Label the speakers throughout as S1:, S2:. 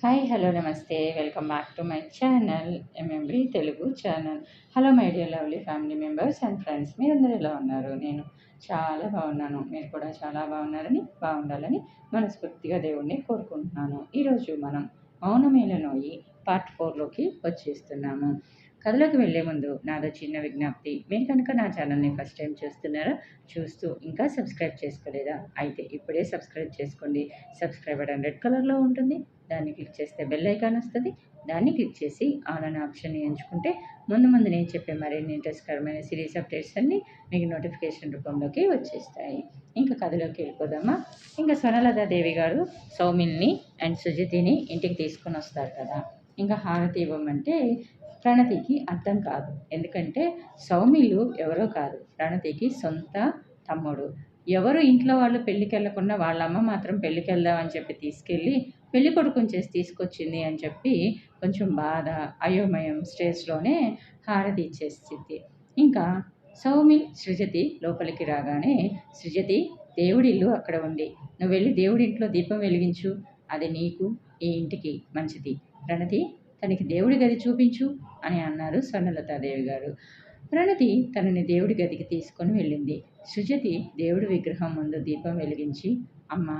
S1: Hi hello నమస్తే. Welcome back to my channel MMB Telugu channel. Hello my dear lovely family members and friends. మీరందరూ ఎలా ఉన్నారు? నేను చాలా బాగున్నాను. మీరు కూడా చాలా బాగున్నారని బాగుండాలని మనస్ఫూర్తిగా దేవుణ్ణి కోరుకుంటున్నాను. ఈరోజు మనం మౌనమేలనోయి పార్ట్ ఫోర్లోకి వచ్చేస్తున్నాము. కథలోకి వెళ్ళే ముందు నాదో చిన్న విజ్ఞప్తి. మీరు కనుక నా ఛానల్ని ఫస్ట్ టైం చూస్తున్నారా చూస్తూ ఇంకా సబ్స్క్రైబ్ చేసుకోలేదా? అయితే ఇప్పుడే సబ్స్క్రైబ్ చేసుకోండి. సబ్స్క్రైబ్ బటన్ రెడ్ కలర్లో ఉంటుంది. దాన్ని క్లిక్ చేస్తే బెల్ ఐకాన్ వస్తుంది. దాన్ని క్లిక్ చేసి ఆల్ అనే ఆప్షన్ని ఎంచుకుంటే ముందు ముందు నేను చెప్పే మరిన్ని ఇంట్రెస్ట్కరమైన సిరీస్ అప్డేట్స్ అన్నీ మీకు నోటిఫికేషన్ రూపంలోకి వచ్చేస్తాయి. ఇంకా కథలోకి వెళ్ళిపోదామా? ఇంకా స్వర్ణలత దేవి గారు సౌమిల్ని అండ్ సుజితిని ఇంటికి తీసుకొని వస్తారు కదా. ఇంకా హారతి ఇవ్వమంటే ప్రణతికి అర్థం కాదు. ఎందుకంటే సౌమిలు ఎవరో కాదు. ప్రణతికి సొంత తమ్ముడు. ఎవరు ఇంట్లో వాళ్ళు పెళ్ళికి వెళ్ళకుండా వాళ్ళ అమ్మ మాత్రం పెళ్ళికి వెళ్దామని చెప్పి తీసుకెళ్ళి పెళ్ళి కొడుకుని చేసి తీసుకొచ్చింది అని చెప్పి కొంచెం బాధ అయోమయం స్టేజ్లోనే హారతి ఇచ్చేసింది. ఇంకా సౌమి సృజతి లోపలికి రాగానే సృజతి దేవుడిల్లు అక్కడ ఉంది. నువ్వు వెళ్ళి దేవుడింట్లో దీపం వెలిగించు. అది నీకు ఈ ఇంటికి మంచిది. ప్రణతి తనకి దేవుడి గది చూపించు అని అన్నారు స్వర్ణలతాదేవి గారు. ప్రణతి తనని దేవుడి గదికి తీసుకొని వెళ్ళింది. సుజతి దేవుడి విగ్రహం ముందు దీపం వెలిగించి అమ్మ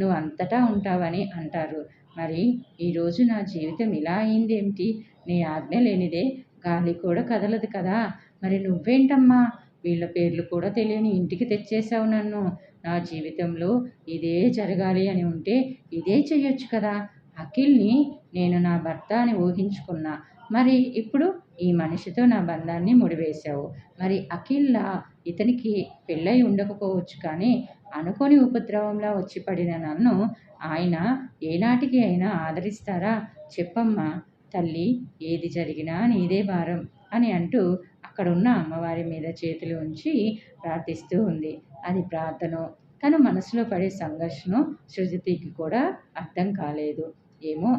S1: నువ్వు అంతటా ఉంటావని అంటారు. మరి ఈరోజు నా జీవితం ఇలా అయిందేమిటి? నీ ఆజ్ఞ లేనిదే గాలి కూడా కదలదు కదా. మరి నువ్వేంటమ్మా? వీళ్ళ పేర్లు కూడా తెలియని ఇంటికి తెచ్చేసావు నన్ను. నా జీవితంలో ఇదే జరగాలి అని ఉంటే ఇదే చెయ్యొచ్చు కదా. అఖిల్ని నేను నా భర్త అని ఊహించుకున్నా. మరి ఇప్పుడు ఈ మనిషితో నా బంధాన్ని ముడివేశావు. మరి అఖిల్లా ఇతనికి పెళ్ళై ఉండకపోవచ్చు కానీ అనుకోని ఉపద్రవంలా వచ్చి పడిన నన్ను ఆయన ఏనాటికి అయినా ఆదరిస్తారా? చెప్పమ్మా తల్లి ఏది జరిగినా నీదే భారం అని అంటూ అక్కడున్న అమ్మవారి మీద చేతులు ఉంచి ప్రార్థిస్తూ ఉంది. అది ప్రార్థన తన మనసులో పడే సంఘర్షణ సృజతికి కూడా అర్థం కాలేదు. ఏమో?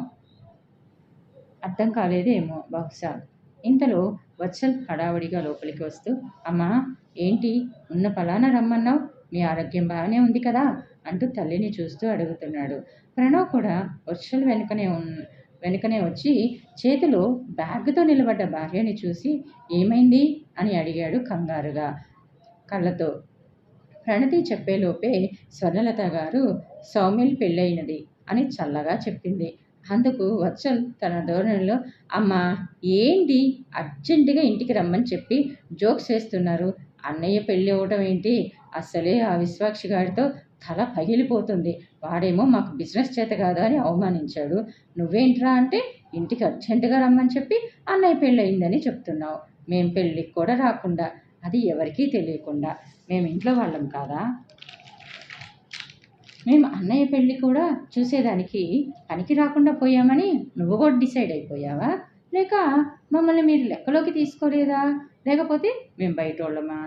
S1: అర్థం కాలేదేమో బహుశా. ఇంతలో వత్సల్ హడావుడిగా లోపలికి వస్తూ అమ్మా ఏంటి? ఉన్న ఫలానా రమ్మన్నావు? మీ ఆరోగ్యం బాగానే ఉంది కదా? అంటూ తల్లిని చూస్తూ అడుగుతున్నాడు. ప్రణవ్ కూడా వర్షలు వెనుకనే ఉన్ వెనుకనే వచ్చి చేతిలో బ్యాగ్తో నిలబడ్డ భార్యని చూసి ఏమైంది? అని అడిగాడు కంగారుగా కళ్ళతో. ప్రణతి చెప్పేలోపే స్వర్ణలత గారు సౌమిల్ పెళ్ళైనది అని చల్లగా చెప్పింది. అందుకు వత్సల్ తన ధోరణిలో అమ్మ ఏంటి? అర్జెంటుగా ఇంటికి రమ్మని చెప్పి జోక్స్ వేస్తున్నారు. అన్నయ్య పెళ్ళి అవ్వటం ఏంటి? అస్సలే ఆ విశ్వాక్షి గారితో తల పగిలిపోతుంది. వాడేమో మాకు బిజినెస్ చేత కాదు అని అవమానించాడు. నువ్వేంట్రా అంటే ఇంటికి అర్జెంటుగా రమ్మని చెప్పి అన్నయ్య పెళ్ళి అయిందని చెప్తున్నావు. మేం పెళ్ళికి కూడా రాకుండా. అది ఎవరికీ తెలియకుండా. మేము ఇంట్లో వాళ్ళం కాదా? మేము అన్నయ్య పెళ్ళి కూడా చూసేదానికి పనికి రాకుండా పోయామని నువ్వు కూడా డిసైడ్ అయిపోయావా? లేక మమ్మల్ని మీరు లెక్కలోకి తీసుకోలేదా? లేకపోతే మేము బయట వాళ్ళమా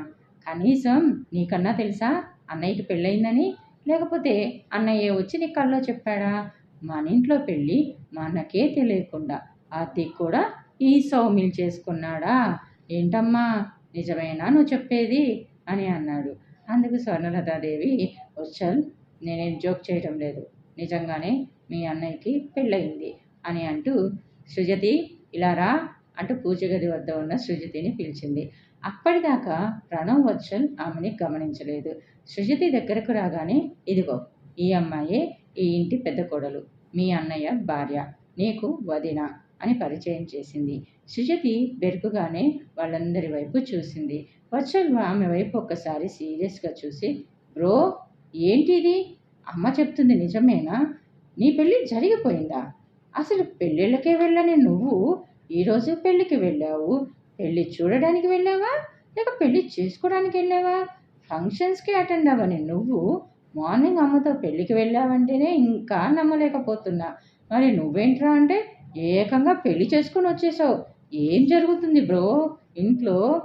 S1: కనీసం నీకన్నా తెలుసా? అన్నయ్యకి పెళ్ళయిందని? లేకపోతే అన్నయ్య వచ్చి నీ కల్లో చెప్పాడా? మన ఇంట్లో పెళ్ళి మనకే తెలియకుండా అది కూడా ఈ సౌమిల్ చేసుకున్నాడా? ఏంటమ్మా? నిజమేనా నువ్వు చెప్పేది? అని అన్నాడు. అందుకు స్వర్ణలతాదేవి వచ్చల్ నేనేం జోక్ చేయటం లేదు. నిజంగానే మీ అన్నయ్యకి పెళ్ళయింది అని అంటూ సృజతి ఇలా రా అంటూ పూజ గది వద్ద ఉన్న సృజతిని పిలిచింది. అప్పటిదాకా ప్రణవ్ వచ్చల్ ఆమెని గమనించలేదు. సృజతి దగ్గరకు రాగానే ఇదిగో ఈ అమ్మాయే ఈ ఇంటి పెద్ద కొడలు. మీ అన్నయ్య భార్య. నీకు వదిన అని పరిచయం చేసింది. సుజతి బెరుకుగానే వాళ్ళందరి వైపు చూసింది. వచ్చల్ ఆమె వైపు ఒక్కసారి సీరియస్గా చూసి బ్రో ఏంటిది? అమ్మ చెప్తుంది నిజమేనా? నీ పెళ్ళి జరిగిపోయిందా? అసలు పెళ్ళిళ్ళకే వెళ్ళని నువ్వు ఈరోజు పెళ్ళికి వెళ్ళావు? పెళ్ళి చూడడానికి వెళ్ళావా? లేక పెళ్ళి చేసుకోవడానికి వెళ్ళావా? ఫంక్షన్స్కి అటెండ్ అవ్వని నువ్వు మార్నింగ్ అమ్మతో పెళ్ళికి వెళ్ళావంటేనే ఇంకా నమ్మలేకపోతున్నా. మరి నువ్వేంట్రా అంటే ఏకంగా పెళ్ళి చేసుకొని వచ్చేసావు. ఏం జరుగుతుంది బ్రో? ఇంట్లో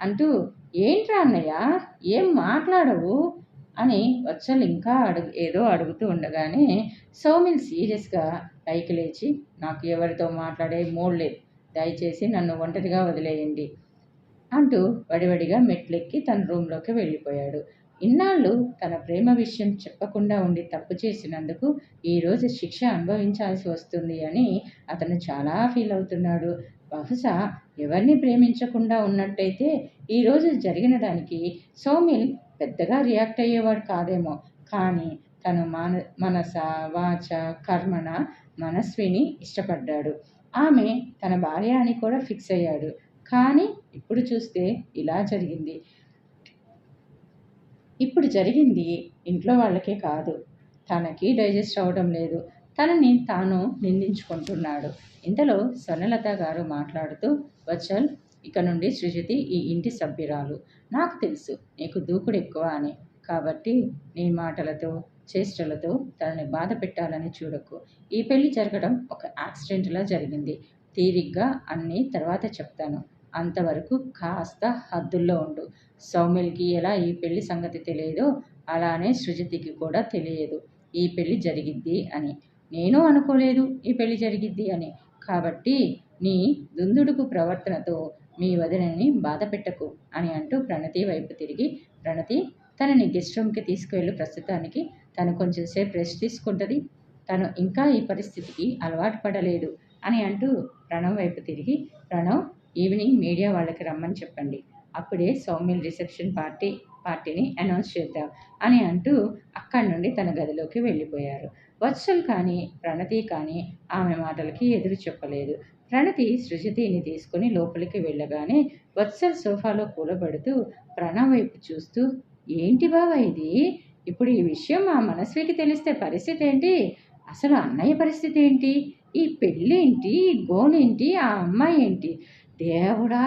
S1: అంటూ ఏంట్రా అన్నయ్య? ఏం మాట్లాడవు? అని వచ్చలు ఇంకా అడుగు ఏదో అడుగుతూ ఉండగానే సౌమిల్ సీరియస్గా పైకి లేచి నాకు ఎవరితో మాట్లాడే మూడ్ లేదు. దయచేసి నన్ను ఒంటరిగా వదిలేయండి అంటూ వడివడిగా మెట్లెక్కి తన రూమ్లోకి వెళ్ళిపోయాడు. ఇన్నాళ్ళు తన ప్రేమ విషయం చెప్పకుండా ఉండి తప్పు చేసినందుకు ఈరోజు శిక్ష అనుభవించాల్సి వస్తుంది అని అతను చాలా ఫీల్ అవుతున్నాడు. బహుశా ఎవరిని ప్రేమించకుండా ఉన్నట్టయితే ఈరోజు జరిగిన దానికి సౌమిల్ పెద్దగా రియాక్ట్ అయ్యేవాడు కాదేమో. కానీ తను మాన మనస వాచ కర్మణ మనస్విని ఇష్టపడ్డాడు. ఆమె తన భార్య అని కూడా ఫిక్స్ అయ్యాడు. కానీ ఇప్పుడు చూస్తే ఇలా జరిగింది. ఇప్పుడు జరిగింది ఇంట్లో వాళ్ళకే కాదు. తనకి డైజెస్ట్ అవ్వడం లేదు. తనని తాను నిందించుకుంటున్నాడు. ఇంతలో స్వర్ణలత గారు మాట్లాడుతూ వచ్చల్ ఇక నుండి సృజతి ఈ ఇంటి సభ్యురాలు. నాకు తెలుసు నీకు దూకుడు ఎక్కువ అని. కాబట్టి నీ మాటలతో చేష్టలతో తనని బాధ పెట్టాలని చూడకు. ఈ పెళ్ళి జరగడం ఒక యాక్సిడెంట్లా జరిగింది. తీరిగ్గా అన్నీ తర్వాత చెప్తాను. అంతవరకు కాస్త హద్దుల్లో ఉండు. సౌమిల్కి ఎలా ఈ పెళ్ళి సంగతి తెలియదో అలానే సృజతికి కూడా తెలియదు. ఈ పెళ్ళి జరిగిద్ది అని. నేను అనుకోలేదు ఈ పెళ్ళి జరిగిద్ది అని. కాబట్టి నీ దుందుడుకు ప్రవర్తనతో మీ వదినని బాధ పెట్టకు అని అంటూ ప్రణతి వైపు తిరిగి ప్రణతి తనని గెస్ట్ రూమ్కి తీసుకువెళ్ళు ప్రస్తుతానికి. తను కొంచెంసేపు రెస్ట్ తీసుకుంటుంది. తను ఇంకా ఈ పరిస్థితికి అలవాటు పడలేదు అని అంటూ ప్రణవ్ వైపు తిరిగి ప్రణవ్ ఈవినింగ్ మీడియా వాళ్ళకి రమ్మని చెప్పండి. అప్పుడే సౌమ్యుల్ రిసెప్షన్ పార్టీ పార్టీని అనౌన్స్ చేద్దాం అని అంటూ అక్కడి నుండి తన గదిలోకి వెళ్ళిపోయారు. వత్సల్ కానీ ప్రణతి కానీ ఆమె మాటలకి ఎదురు చెప్పలేదు. ప్రణతి సృజతిని తీసుకుని లోపలికి వెళ్ళగానే వత్సల్ సోఫాలో కూలబడుతూ ప్రణవ్ వైపు చూస్తూ ఏంటి బావా ఇది? ఇప్పుడు ఈ విషయం మా మనస్వికి తెలిస్తే పరిస్థితి ఏంటి? అసలు అన్నయ్య పరిస్థితి ఏంటి? ఈ పెళ్ళేంటి? ఈ గోనేంటి ఆ అమ్మాయి ఏంటి? దేవుడా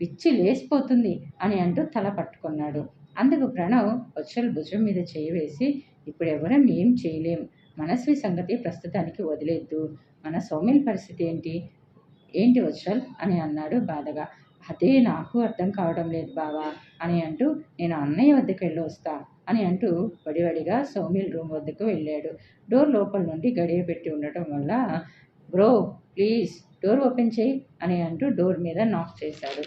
S1: పిచ్చి లేసిపోతుంది అని అంటూ తల పట్టుకున్నాడు. అందుకు ప్రణవ్ వచ్చల భుజం మీద చేయి వేసి ఇప్పుడు ఎవరం ఏం చేయలేం. మనస్వి సంగతి ప్రస్తుతానికి వదిలేద్దు. మన సౌమిల్ పరిస్థితి ఏంటి? ఏంటి వచ్చల్ అని అన్నాడు బాధగా. అదే నాకు అర్థం కావడం లేదు బావా అని అంటూ నేను అన్నయ్య వద్దకు వెళ్ళి వస్తా అని అంటూ వడివడిగా సౌమిల్ రూమ్ వద్దకు వెళ్ళాడు. డోర్ లోపల నుండి గడియ పెట్టి ఉండటం వల్ల బ్రో ప్లీజ్ డోర్ ఓపెన్ చేయి అని అంటూ డోర్ మీద నాక్ చేశాడు.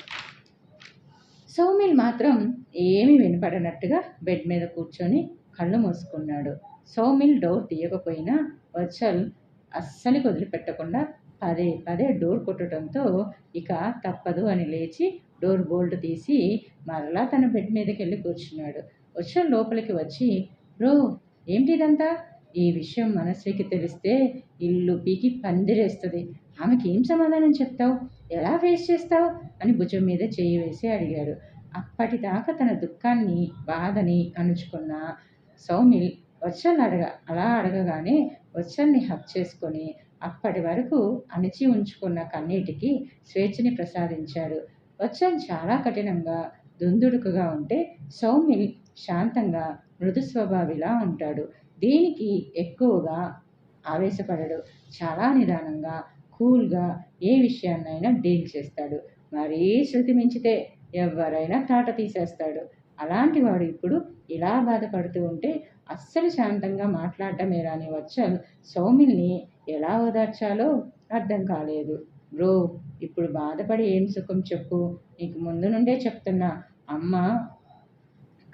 S1: సౌమిల్ మాత్రం ఏమీ వినపడనట్టుగా బెడ్ మీద కూర్చొని కళ్ళు మూసుకున్నాడు. సౌమిల్ డోర్ తీయకపోయినా వర్చల్ అస్సలు వదిలిపెట్టకుండా పదే పదే డోర్ కొట్టడంతో ఇక తప్పదు అని లేచి డోర్ బోల్ట్ తీసి మరలా తన బెడ్ మీదకి వెళ్ళి కూర్చున్నాడు. వచ్చి లోపలికి వచ్చి బ్రో ఏంటి ఇదంతా ఈ విషయం మనస్వికి తెలిస్తే ఇల్లు పీకి పందిరేస్తుంది. ఆమెకి ఏం సమాధానం చెప్తావు? ఎలా ఫేస్ చేస్తావు? అని భుజం మీద చేయి వేసి అడిగాడు. అప్పటిదాకా తన దుఃఖాన్ని బాధని అణుచుకున్న సౌమిల్ వచ్చని అడగ అలా అడగగానే వర్షాన్ని హక్ చేసుకొని. అప్పటి వరకు అణిచి ఉంచుకున్న కన్నీటికి స్వేచ్ఛని ప్రసాదించాడు. వచ్చం చాలా కఠినంగా. దుందుడుకుగా ఉంటే సౌమిల్ శాంతంగా మృదు స్వభావిలా ఉంటాడు. దీనికి ఎక్కువగా ఆవేశపడడు. చాలా నిదానంగా కూల్గా ఏ విషయాన్నైనా డీల్ చేస్తాడు. మరీ శృతి మించితే ఎవరైనా తాట తీసేస్తాడు. అలాంటి వాడు ఇప్పుడు ఇలా బాధపడుతూ ఉంటే అస్సలు శాంతంగా మాట్లాడటమే రాని వచ్చల్ సౌమిల్ని ఎలా ఓదార్చాలో అర్థం కాలేదు. బ్రో ఇప్పుడు బాధపడి ఏం సుఖం చెప్పు. నీకు ముందు నుండే చెప్తున్నా. అమ్మ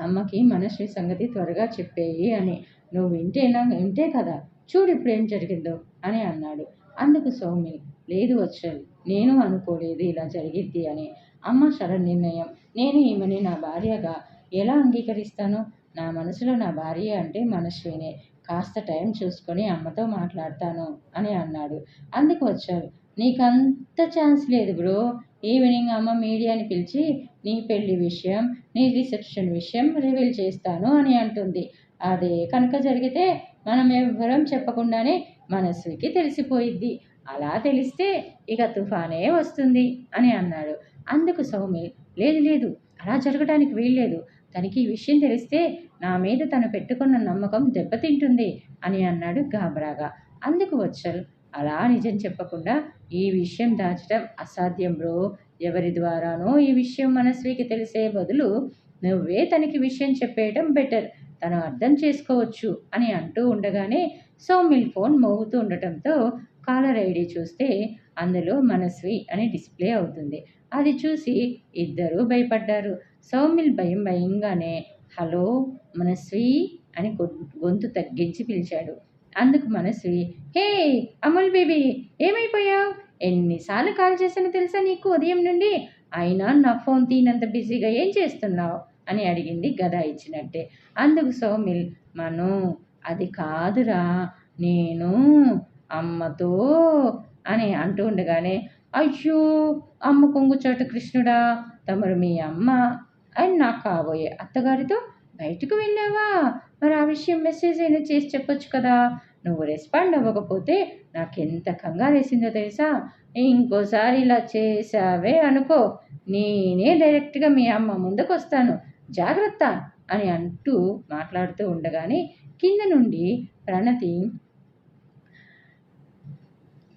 S1: అమ్మకి మనశ్రీ సంగతి త్వరగా చెప్పేయి అని. నువ్వు వింటేనా వింటే కదా. చూడు ఇప్పుడు ఏం జరిగిందో అని అన్నాడు. అందుకు సౌమి లేదు వచ్చల్ నేను అనుకోలేదు ఇలా జరిగిద్ది అని. అమ్మ శర నిర్ణయం. నేను ఈమెని నా భార్యగా ఎలా అంగీకరిస్తాను? నా మనసులో నా భార్య అంటే మనశ్వినే కాస్త టైం చూసుకొని అమ్మతో మాట్లాడతాను అని అన్నాడు. అందుకు వచ్చాడు నీకంత ఛాన్స్ లేదు బ్రో. ఈవినింగ్ అమ్మ మీడియాని పిలిచి నీ పెళ్ళి విషయం నీ రిసెప్షన్ విషయం రివీల్ చేస్తాను అని అంటుంది. అదే కనుక జరిగితే మనం ఎవ్వరం చెప్పకుండానే మనస్సుకి తెలిసిపోయిద్ది. అలా తెలిస్తే ఇక తుఫానే వస్తుంది అని అన్నాడు. అందుకు సౌమిల్ లేదు లేదు అలా జరగడానికి వీల్లేదు. తనకి ఈ విషయం తెలిస్తే నా మీద తను పెట్టుకున్న నమ్మకం దెబ్బతింటుంది అని అన్నాడు గాబరాగా. అందుకు వచ్చల్ అలా నిజం చెప్పకుండా ఈ విషయం దాచడం అసాధ్యం బ్రో. ఎవరి ద్వారానో ఈ విషయం మనస్వికి తెలిసే బదులు నువ్వే తనకి విషయం చెప్పేయటం బెటర్. తను అర్థం చేసుకోవచ్చు అని అంటూ ఉండగానే సోమిల్ ఫోన్ మోగుతూ ఉండటంతో కాలర్ ఐడి చూస్తే అందులో మనస్వి అని డిస్ప్లే అవుతుంది. అది చూసి ఇద్దరూ భయపడ్డారు. సౌమిల్ భయం భయంగానే హలో మనస్వి అని గొ- గొంతు తగ్గించి పిలిచాడు. అందుకు మనస్వి హే అమూల్ బేబీ ఏమైపోయావు? ఎన్నిసార్లు కాల్ చేశానో తెలుసా నీకు ఉదయం నుండి? అయినా నా ఫోన్ తీనంత బిజీగా ఏం చేస్తున్నావు? అని అడిగింది గదా ఇచ్చినట్టే. అందుకు సౌమిల్ మను అది కాదురా నేను అమ్మతో అని అంటూ ఉండగానే అయ్యో అమ్మ కొంగుచాటు కృష్ణుడా తమరు మీ అమ్మ అని నాకు కాబోయే అత్తగారితో బయటకు వెళ్ళావా? మరి ఆ విషయం మెసేజ్ అయినా చేసి చెప్పొచ్చు కదా. నువ్వు రెస్పాండ్ అవ్వకపోతే నాకెంత కంగారేసిందో తెలుసా? ఇంకోసారి ఇలా చేసావే అనుకో. నేనే డైరెక్ట్గా మీ అమ్మ ముందుకు వస్తాను. జాగ్రత్త అని అంటూ మాట్లాడుతూ ఉండగానే కింద నుండి ప్రణతి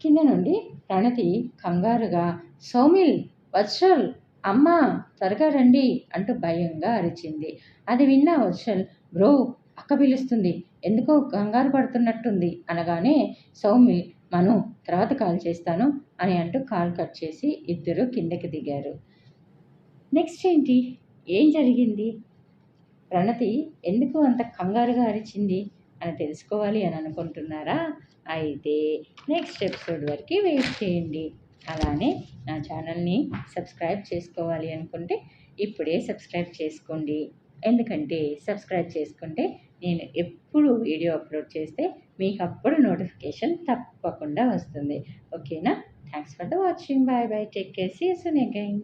S1: కింద నుండి ప్రణతి కంగారుగా సౌమిల్ వత్సల్ అమ్మ త్వరగా రండి అంటూ భయంగా అరిచింది. అది విన్న వత్సల్ బ్రో అక్క పిలుస్తుంది. ఎందుకో కంగారు పడుతున్నట్టుంది అనగానే సౌమిల్ మను తర్వాత కాల్ చేస్తాను అని అంటూ కాల్ కట్ చేసి ఇద్దరు కిందకి దిగారు. నెక్స్ట్ ఏంటి? ఏం జరిగింది? ప్రణతి ఎందుకు అంత కంగారుగా అరిచింది? అని తెలుసుకోవాలి అని అనుకుంటున్నారా? అయితే నెక్స్ట్ ఎపిసోడ్ వరకు వెయిట్ చేయండి. అలానే నా ఛానల్ని సబ్స్క్రైబ్ చేసుకోవాలి అనుకుంటే ఇప్పుడే సబ్స్క్రైబ్ చేసుకోండి. ఎందుకంటే సబ్స్క్రైబ్ చేసుకుంటే నేను ఎప్పుడు వీడియో అప్లోడ్ చేస్తే మీకు అప్పుడు నోటిఫికేషన్ తప్పకుండా వస్తుంది. ఓకేనా thanks for the watching bye bye take care see soon again